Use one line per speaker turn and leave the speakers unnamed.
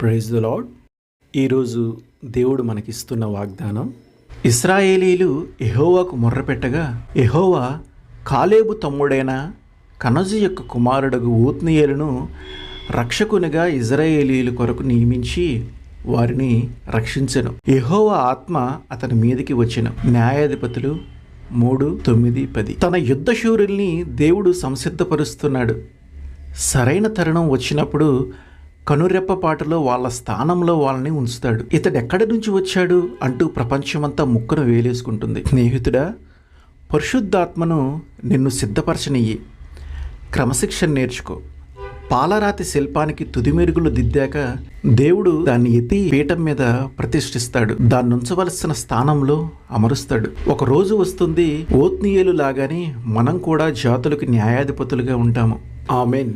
Praise the lord ఈరోజు దేవుడు మనకిస్తున్న వాగ్దానం ఇస్రాయేలీలు ఎహోవాకు మొర్రపెట్టగా ఎహోవా కాలేబు తమ్ముడైన కనజు యొక్క కుమారుడగు ఊత్నియేలును రక్షకునిగా ఇజ్రాయేలీల కొరకు నియమించి వారిని రక్షించను. ఎహోవా ఆత్మ అతని మీదకి వచ్చిన. న్యాయాధిపతులు మూడు తొమ్మిది పది. తన యుద్ధశూరుల్ని దేవుడు సంసిద్ధపరుస్తున్నాడు. సరైన తరుణం వచ్చినప్పుడు కనురెప్పపాటులో వాళ్ళ స్థానంలో వాళ్ళని ఉంచుతాడు. ఇతడు ఎక్కడి నుంచి వచ్చాడు అంటూ ప్రపంచమంతా ముక్కును వేలేసుకుంటుంది. స్నేహితుడా పరిశుద్ధాత్మను నిన్ను సిద్ధపరచనియ్యి. క్రమశిక్షణ నేర్చుకో. పాలరాతి శిల్పానికి తుది మెరుగులు దిద్దాక దేవుడు దాన్ని ఎత్తి పీఠం మీద ప్రతిష్ఠిస్తాడు. దాన్ని ఉంచవలసిన స్థానంలో అమరుస్తాడు. ఒక రోజు వస్తుంది ఓత్నీయులు లాగానే మనం కూడా జాతులకు న్యాయాధిపతులుగా ఉంటాము. ఆమెన్.